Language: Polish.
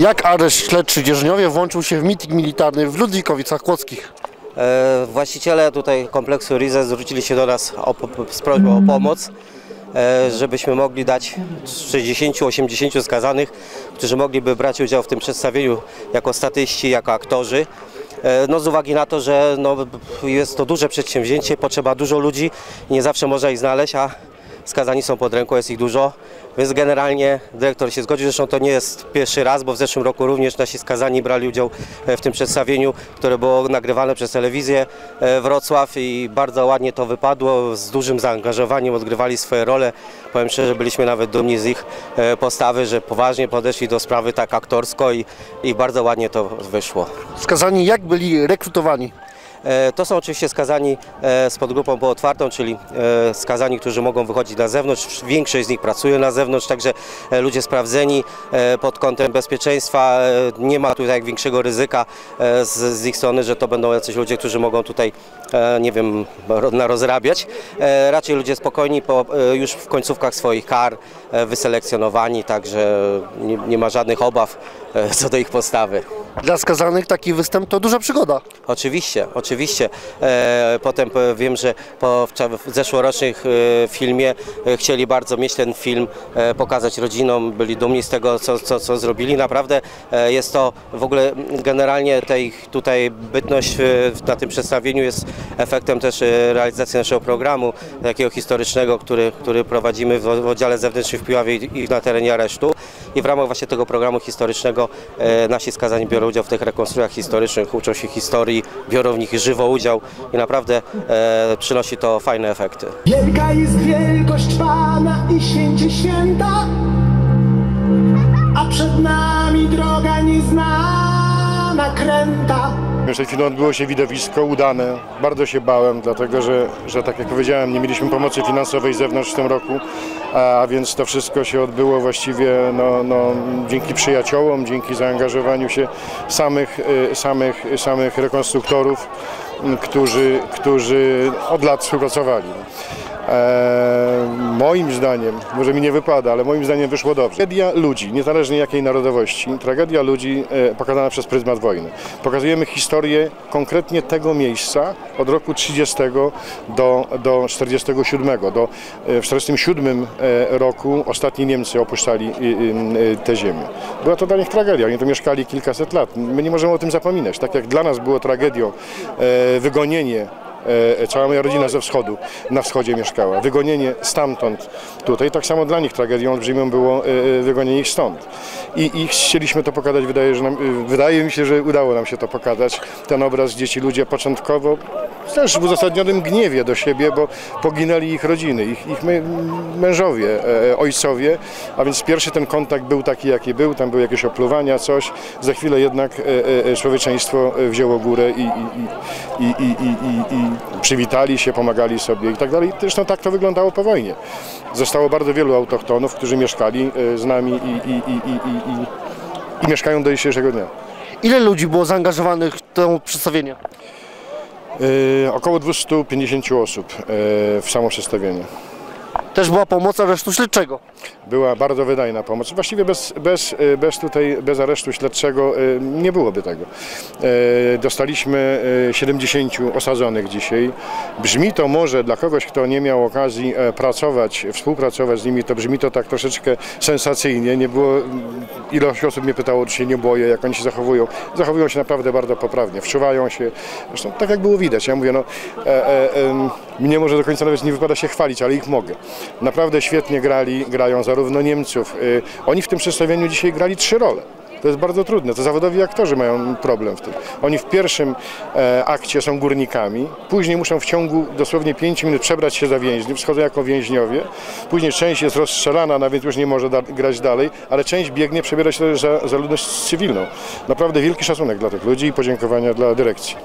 Jak areszt śledczy Dzierżniowie włączył się w miting militarny w Ludwikowicach Kłodzkich? E, Właściciele tutaj kompleksu Rize zwrócili się do nas o, z prośbą o pomoc, e, żebyśmy mogli dać 60-80 skazanych, którzy mogliby brać udział w tym przedstawieniu jako statyści, jako aktorzy. E, No z uwagi na to, że no, jest to duże przedsięwzięcie, potrzeba dużo ludzi, nie zawsze można ich znaleźć, a skazani są pod ręką, jest ich dużo, więc generalnie dyrektor się zgodził. Zresztą to nie jest pierwszy raz, bo w zeszłym roku również nasi skazani brali udział e, w tym przedstawieniu, które było nagrywane przez telewizję e, Wrocław i bardzo ładnie to wypadło, z dużym zaangażowaniem odgrywali swoje role. Powiem szczerze, byliśmy nawet dumni z ich e, postawy, że poważnie podeszli do sprawy tak aktorsko i, i bardzo ładnie to wyszło. Skazani jak byli rekrutowani? E, To są oczywiście skazani e, z podgrupą pootwartą, czyli e, skazani, którzy mogą wychodzić na zewnątrz. Większość z nich pracuje na zewnątrz, także e, ludzie sprawdzeni e, pod kątem bezpieczeństwa. E, Nie ma tutaj większego ryzyka e, z, z ich strony, że to będą jacyś ludzie, którzy mogą tutaj, e, nie wiem, ro- narozrabiać. E, Raczej ludzie spokojni, po, e, już w końcówkach swoich kar, e, wyselekcjonowani, także nie, nie ma żadnych obaw e, co do ich postawy. Dla skazanych taki występ to duża przygoda. Oczywiście, oczywiście. E, potem e, wiem, że po w, zeszłorocznym e, filmie chcieli bardzo mieć ten film, pokazać rodzinom, byli dumni z tego, co, co, co zrobili. Naprawdę jest to w ogóle generalnie tej tutaj bytność na tym przedstawieniu jest efektem też realizacji naszego programu takiego historycznego, który, który prowadzimy w, oddziale zewnętrznym w Piławie i na terenie aresztu. I w ramach właśnie tego programu historycznego e, nasi skazani biorą udział w tych rekonstrukcjach historycznych, uczą się historii, biorą w nich żywo udział i naprawdę e, przynosi to fajne efekty. Wielka jest wielkość Pana i święci święta, a przed nami droga nieznana kręta. Przed chwilą odbyło się widowisko udane. Bardzo się bałem, dlatego że, że tak jak powiedziałem, nie mieliśmy pomocy finansowej z zewnątrz w tym roku, a więc to wszystko się odbyło właściwie no, no, dzięki przyjaciołom, dzięki zaangażowaniu się samych, y, samych, samych rekonstruktorów, którzy, którzy od lat współpracowali. E, moim zdaniem, może mi nie wypada, ale moim zdaniem wyszło dobrze. Tragedia ludzi, niezależnie jakiej narodowości, tragedia ludzi e, pokazana przez pryzmat wojny. Pokazujemy historię konkretnie tego miejsca od roku 30 do, do 47. Do, e, w 47 e, roku ostatni Niemcy opuszczali e, e, te ziemię. Była to dla nich tragedia, oni tu mieszkali kilkaset lat. My nie możemy o tym zapominać. Tak jak dla nas było tragedią e, wygonienie E, cała moja rodzina ze wschodu, na wschodzie mieszkała. Wygonienie stamtąd tutaj, tak samo dla nich tragedią olbrzymią było e, e, wygonienie ich stąd. I, I chcieliśmy to pokazać, wydaje, nam, e, wydaje mi się, że udało nam się to pokazać. Ten obraz, gdzie ci ludzie początkowo też w uzasadnionym gniewie do siebie, bo poginęli ich rodziny, ich, ich mę- mężowie, e, ojcowie, a więc pierwszy ten kontakt był taki, jaki był, tam były jakieś opluwania, coś. Za chwilę jednak e, e, człowieczeństwo e, wzięło górę i, i, i, i przywitali się, pomagali sobie i tak dalej. Zresztą tak to wyglądało po wojnie. Zostało bardzo wielu autochtonów, którzy mieszkali e, z nami i, i, i, i, mieszkają do dzisiejszego dnia. Ile ludzi było zaangażowanych w to przedstawienie? E, około 250 osób e, w samo przedstawienie. Też była pomoc aresztu śledczego. Była bardzo wydajna pomoc. Właściwie bez, bez, e, bez, tutaj, bez aresztu śledczego e, nie byłoby tego. E, Dostaliśmy e, 70 osadzonych dzisiaj. Brzmi to może dla kogoś, kto nie miał okazji e, pracować, współpracować z nimi, to brzmi to tak troszeczkę sensacyjnie. Nie było, ilość osób mnie pytało, czy się nie boję, jak oni się zachowują. Zachowują się naprawdę bardzo poprawnie, wczuwają się. Zresztą tak jak było widać. Ja mówię, no, e, e, em, mnie może do końca nawet nie wypada się chwalić, ale ich mogę. Naprawdę świetnie grali, grają zarówno Niemców. Y, Oni w tym przedstawieniu dzisiaj grali trzy role. To jest bardzo trudne. To zawodowi aktorzy mają problem w tym. Oni w pierwszym e, akcie są górnikami, później muszą w ciągu dosłownie 5 minut przebrać się za więźniów, schodzą jako więźniowie. Później część jest rozstrzelana, nawet już nie może da, grać dalej, ale część biegnie, przebiera się za, za ludność cywilną. Naprawdę wielki szacunek dla tych ludzi i podziękowania dla dyrekcji.